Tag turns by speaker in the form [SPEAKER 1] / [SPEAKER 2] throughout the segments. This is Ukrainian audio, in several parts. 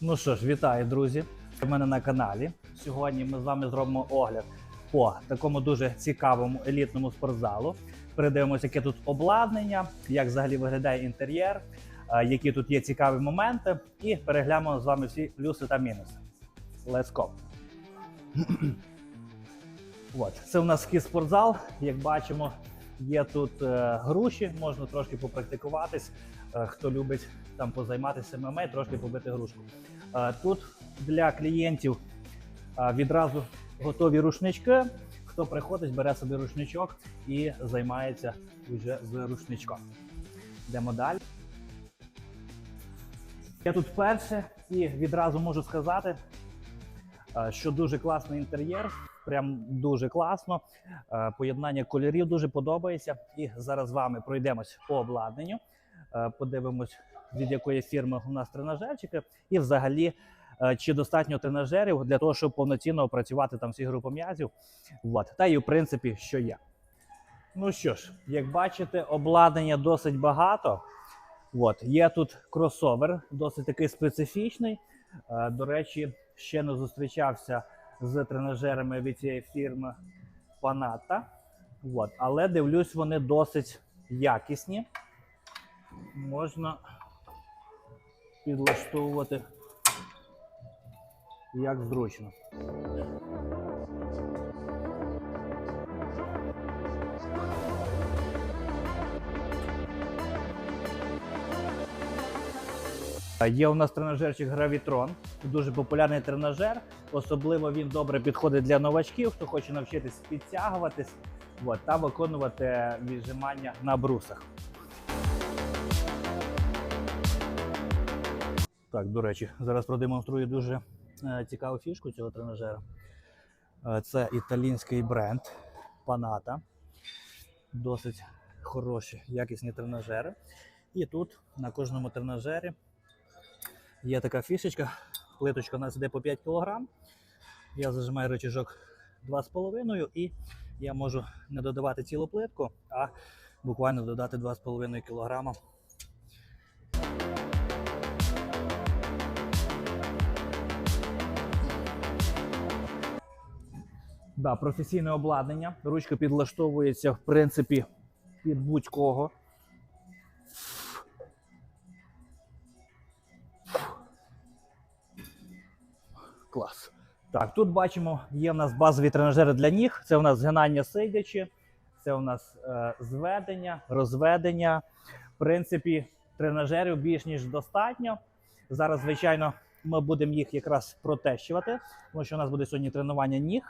[SPEAKER 1] Ну що ж, вітаю, друзі! У мене на каналі. Сьогодні ми з вами зробимо огляд по такому дуже цікавому елітному спортзалу. Передивимося, яке тут обладнання, як взагалі виглядає інтер'єр, які тут є цікаві моменти, і переглянемо з вами всі плюси та мінуси. Let's go! От, це у нас схід спортзал. Як бачимо, є тут е, груші, можна трошки попрактикуватись. Е, хто любить там позайматися ММА, трошки побити грушку. Е, Тут для клієнтів відразу готові рушнички. Хто приходить, бере собі рушничок і займається вже з рушничком. Йдемо далі. Я тут вперше і відразу можу сказати, що дуже класний інтер'єр. Прям дуже класно. Е, Поєднання кольорів дуже подобається. І зараз з вами пройдемось по обладнанню. Е, Подивимось, від якої фірми у нас тренажерчики, і взагалі, е, чи достатньо тренажерів для того, щоб повноцінно опрацювати там всі групи м'язів. От. Та і в принципі, що є. Ну що ж, як бачите, обладнання досить багато. От. Є тут кросовер, досить такий специфічний. До речі, ще не зустрічався з тренажерами від цієї фірми Panata. От. Але дивлюсь, вони досить якісні. Можна підлаштовувати як зручно. Є у нас тренажерчик Gravitron. Дуже популярний тренажер. Особливо він добре підходить для новачків, хто хоче навчитись підтягуватись от, та виконувати віджимання на брусах. Так, до речі, зараз продемонструю дуже е, цікаву фішку цього тренажера. Е, це італійський бренд Panata. Досить хороші, якісні тренажери. І тут на кожному тренажері є така фішечка. Плиточка у нас йде по 5 кг. Я зажимаю рычажок 2,5 і я можу не додавати цілу плитку, а буквально додати 2,5 кг Да, професійне обладнання. Ручка підлаштовується, в принципі, під будь-кого. Клас. Так, тут бачимо, є в нас базові тренажери для ніг. Це у нас згинання сидячи, це у нас е, зведення, розведення. В принципі, тренажерів більш ніж достатньо. Зараз, звичайно, ми будемо їх якраз протещувати, тому що у нас буде сьогодні тренування ніг.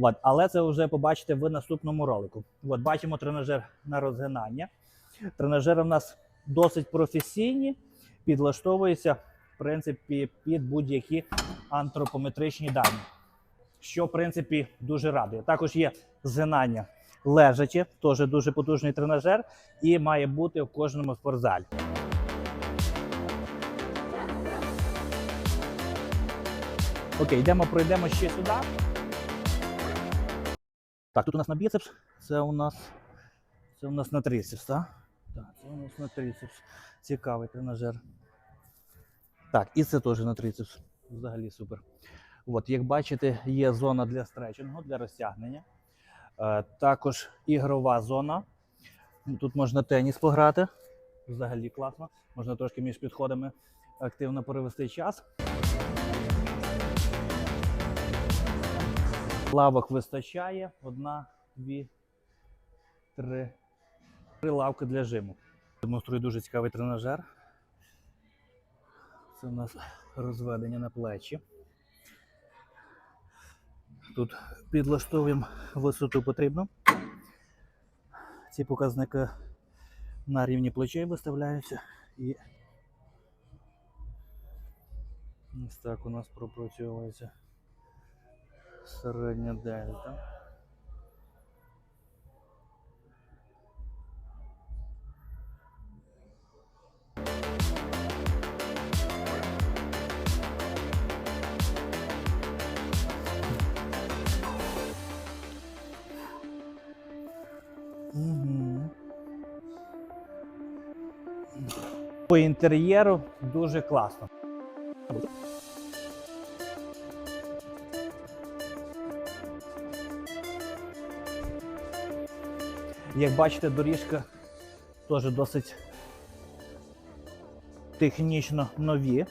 [SPEAKER 1] От, але це вже побачите в наступному ролику. От, бачимо тренажер на розгинання. Тренажери у нас досить професійні, підлаштовуються в принципі під будь-які антропометричні дані. Що, в принципі, дуже радує. Також є згинання лежачі, теж дуже потужний тренажер, і має бути в кожному спортзалі. Окей, йдемо, пройдемо ще сюди. Так, тут у нас на біцепс, це у нас це у нас на трицепс, так? Так, це у нас на трицепс. Цікавий тренажер. Так, і це теж на трицепс. Взагалі супер. От, як бачите, є зона для стретчингу, для розтягнення. Е, також ігрова зона. Тут можна теніс пограти. Взагалі класно. Можна трошки між підходами активно провести час. Лавок вистачає. Одна, дві, три. Три лавки для жиму. Демонструю дуже цікавий тренажер. Це у нас розведення на плечі. Тут підлаштовуємо висоту потрібно. Ці показники на рівні плечей виставляються і ось так у нас пропрацьовується середня дельта. По інтер'єру дуже класно. Як бачите, доріжка теж досить технічно нові,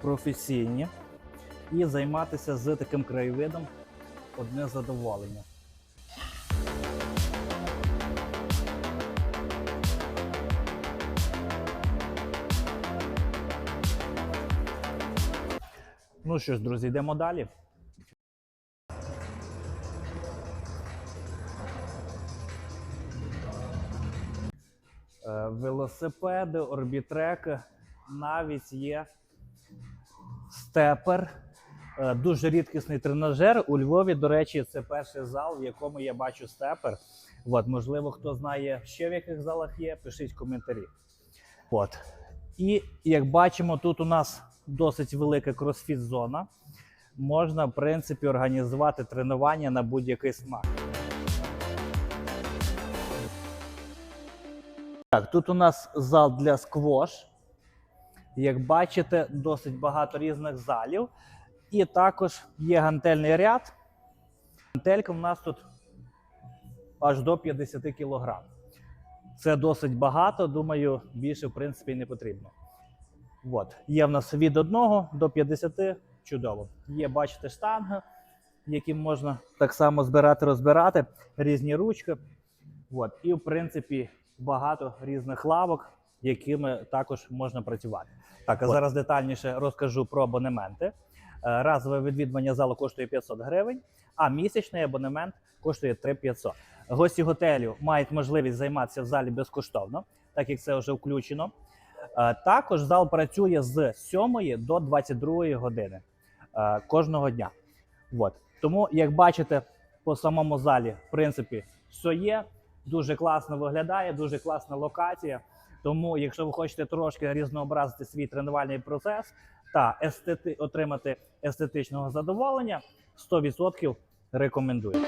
[SPEAKER 1] професійні. І займатися з таким краєвидом одне задоволення. Ну що ж, друзі, йдемо далі. Е, Велосипеди, орбітреки, навіть є степер. Е, Дуже рідкісний тренажер. У Львові, до речі, це перший зал, в якому я бачу степер. От, можливо, хто знає ще в яких залах є, пишіть коментарі. От. І як бачимо, тут у нас досить велика кросфіт-зона. Можна, в принципі, організувати тренування на будь-який смак. Так, тут у нас зал для сквош. Як бачите, досить багато різних залів. І також є гантельний ряд. Гантелька у нас тут аж до 50 кг. Це досить багато, думаю, більше в принципі не потрібно. От. Є в нас від 1 до 50 чудово. Є, бачите, штанги, які можна так само збирати, розбирати, різні ручки. От. І, в принципі, багато різних лавок, якими також можна працювати. Так, а
[SPEAKER 2] От.
[SPEAKER 1] зараз детальніше розкажу про абонементи. Е, Разове відвідування залу коштує 500 гривень, а місячний абонемент коштує 3500. Гості готелю мають можливість займатися в залі безкоштовно, так як це вже включено. Е, Також зал працює з 7 до 22 години е, кожного дня. От. Тому, як бачите, по самому залі, в принципі, все є. Дуже класно виглядає, дуже класна локація. Тому, якщо ви хочете трошки різнообразити свій тренувальний процес та естети... отримати естетичного задоволення, 100% рекомендую.